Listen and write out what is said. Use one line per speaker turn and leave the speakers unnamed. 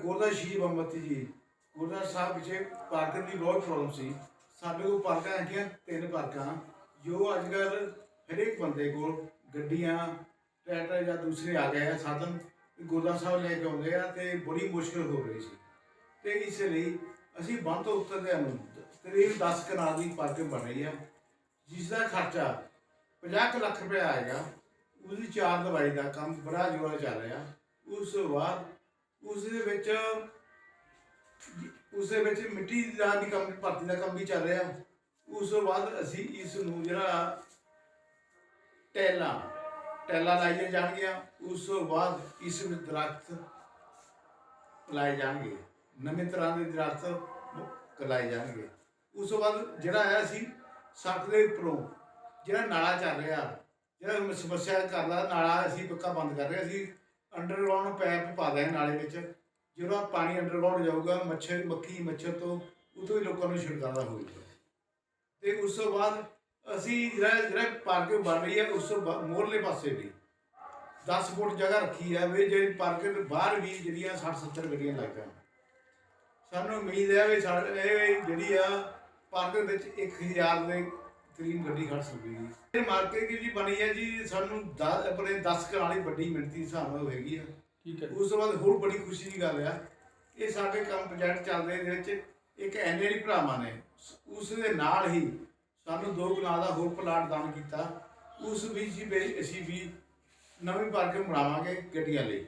ਗੋਰਦਾ sheer ਬੰਮਤੀ ਜੀ। ਗੋਰਦਾ ਸਾਹਿਬ ਪਿੱਛੇ parking ਦੀ ਬਹੁਤ ਪ੍ਰੋਬਲਮ ਸੀ। ਸਾਡੇ ਕੋਲ ਪਾਰਕਾਂ ਹੈਗੀਆਂ, ਤਿੰਨ ਪਾਰਕਾਂ। ਜੋ ਅੱਜ ਕੱਲ੍ਹ ਹਰੇਕ ਬੰਦੇ ਕੋਲ ਗੱਡੀਆਂ, ਟਰੈਕਟਰ ਜਾਂ ਦੂਸਰੇ ਆ ਗਏ ਆ ਸਾਧਨ ਗੋਰਦਾ ਸਾਹਿਬ ਲੈ ਕੇ ਆਉਂਦੇ ਆ ਤੇ ਬੜੀ ਮੁਸ਼ਕਲ ਹੋ ਰਹੀ ਸੀ। ਤੇ ਇਸ ਲਈ ਅਸੀਂ ਬੰਦ ਤੋਂ ਉੱਤਰਦੇ ਨੂੰ ਕਰੀਬ 10 ਕਨਾਲ ਦੀ ਪਾਰਕਿੰਗ ਬਣ ਰਹੀ ਆ, ਜਿਸ ਦਾ ਖਰਚਾ 50 ਕੁ ਲੱਖ ਰੁਪਏ ਆਏਗਾ ਉਹਦੀ ਚਾਰ ਦਵਾਈ ਦਾ ਕੰਮ ਬੜਾ ਜੋਰਾਂ ਚੱਲ ਰਿਹਾ। ਉਸ ਤੋਂ ਬਾਅਦ ਉਸ ਦੇ ਵਿੱਚ, ਉਸ ਦੇ ਵਿੱਚ ਮਿੱਟੀ ਦਾ ਵੀ ਕੰਮ, ਭਰਤੀ ਦਾ ਕੰਮ ਵੀ ਚੱਲ ਰਿਹਾ। ਉਸ ਤੋਂ ਬਾਅਦ ਅਸੀਂ ਇਸ ਨੂੰ ਜਿਹੜਾ ਟੈਲਾਂ ਟੈਲਾਂ ਲਾਈਆਂ ਜਾਣਗੀਆਂ। ਉਸ ਤੋਂ ਬਾਅਦ ਇਸ ਵਿੱਚ ਦਰਖਤ ਲਾਏ ਜਾਣਗੇ। ਨਵੇਂ ਤਰ੍ਹਾਂ ਦੇ ਦਰਖਤ ਲਾਏ ਜਾਣਗੇ। ਉਸ ਤੋਂ ਬਾਅਦ ਜਿਹੜਾ ਹੈ ਅਸੀਂ ਸੱਤ ਦੇ ਉੱਪਰੋਂ ਜਿਹੜਾ ਨਾਲਾ ਚੱਲ ਰਿਹਾ, ਜਿਹੜਾ ਸਮੱਸਿਆ ਕਰਦਾ, ਨਾਲਾ ਅਸੀਂ ਪੱਕਾ ਬੰਦ ਕਰ ਰਹੇ ਸੀ ਅੰਡਰਗਰਾਉਂਡ ਪੈਪ ਪਾ ਦੇ ਨਾਲੇ ਵਿੱਚ। ਜਦੋਂ ਪਾਣੀ ਅੰਡਰਗਰਾਉਂਡ ਜਾਊਗਾ, ਮੱਛਰ, ਮੱਖੀ, ਮੱਛਰ ਤੋਂ ਉਤੋਂ ਹੀ ਲੋਕਾਂ ਨੂੰ ਛਿੜਕਾਵਾ ਹੋਊਗਾ ਤੇ ਉਸ ਤੋਂ ਬਾਅਦ ਅਸੀਂ ਜਿਹੜਾ ਜਿਹੜਾ ਪਾਰਕਿੰਗ ਬਣ ਰਹੀ ਹੈ, ਉਸ ਤੋਂ ਬਾ- ਮੋਰਲੇ ਪਾਸੇ ਵੀ। 10 ਫੁੱਟ ਜਗ੍ਹਾ ਰੱਖੀ ਹੈ ਵੀ ਜਿਹੜੀ ਪਾਰਕਿੰਗ ਦੇ ਬਾਹਰ ਵੀ ਜਿਹੜੀਆਂ 60 70 ਗੱਡੀਆਂ ਲੱਗ ਜਾਣ। ਸਾਨੂੰ ਉਮੀਦ ਹੈ ਵੀ ਸਾਡੇ ਇਹ ਜਿਹੜੀ ਆ ਪਾਰਕਿੰਗ ਵਿੱਚ 1000 ਦੇ ਕਰੀਬ ਗੱਡੀ ਖੜ ਸਕਦੀ ਹੈ ਇਹ ਮਾਰਕੀਟ ਜੀ ਬਣੀ ਹੈ ਜੀ ਸਾਨੂੰ 10 ਆਪਣੇ 10 ਘਰਾਂ ਵਾਲੀ ਵੱਡੀ ਮਿਣਤੀ ਹਿਸਾਬ ਨਾਲ ਹੋਏਗੀ ਆ।
ਠੀਕ ਹੈ
ਉਸ ਤੋਂ ਬਾਅਦ ਹੋਰ ਬੜੀ ਖੁਸ਼ੀ ਦੀ ਗੱਲ ਆ ਇਹ ਸਾਡੇ ਕੰਮ ਪ੍ਰੋਜੈਕਟ ਚੱਲਦੇ ਦੇ ਵਿੱਚ ਇੱਕ ਐਨਏਡੀ ਭਰਾਵਾਂ ਨੇ। ਉਸ ਦੇ ਨਾਲ ਹੀ ਸਾਨੂੰ ਦੋ ਕਨਾਲ ਦਾ ਹੋਰ ਪਲਾਟ ਦਾਨ ਕੀਤਾ। ਉਸ ਵਿੱਚ ਵੀ ਅਸੀਂ ਵੀ ਨਵੀਂ ਪਾਰਕਿੰਗ ਬਣਾਵਾਂਗੇ ਗੱਡੀਆਂ ਲਈ।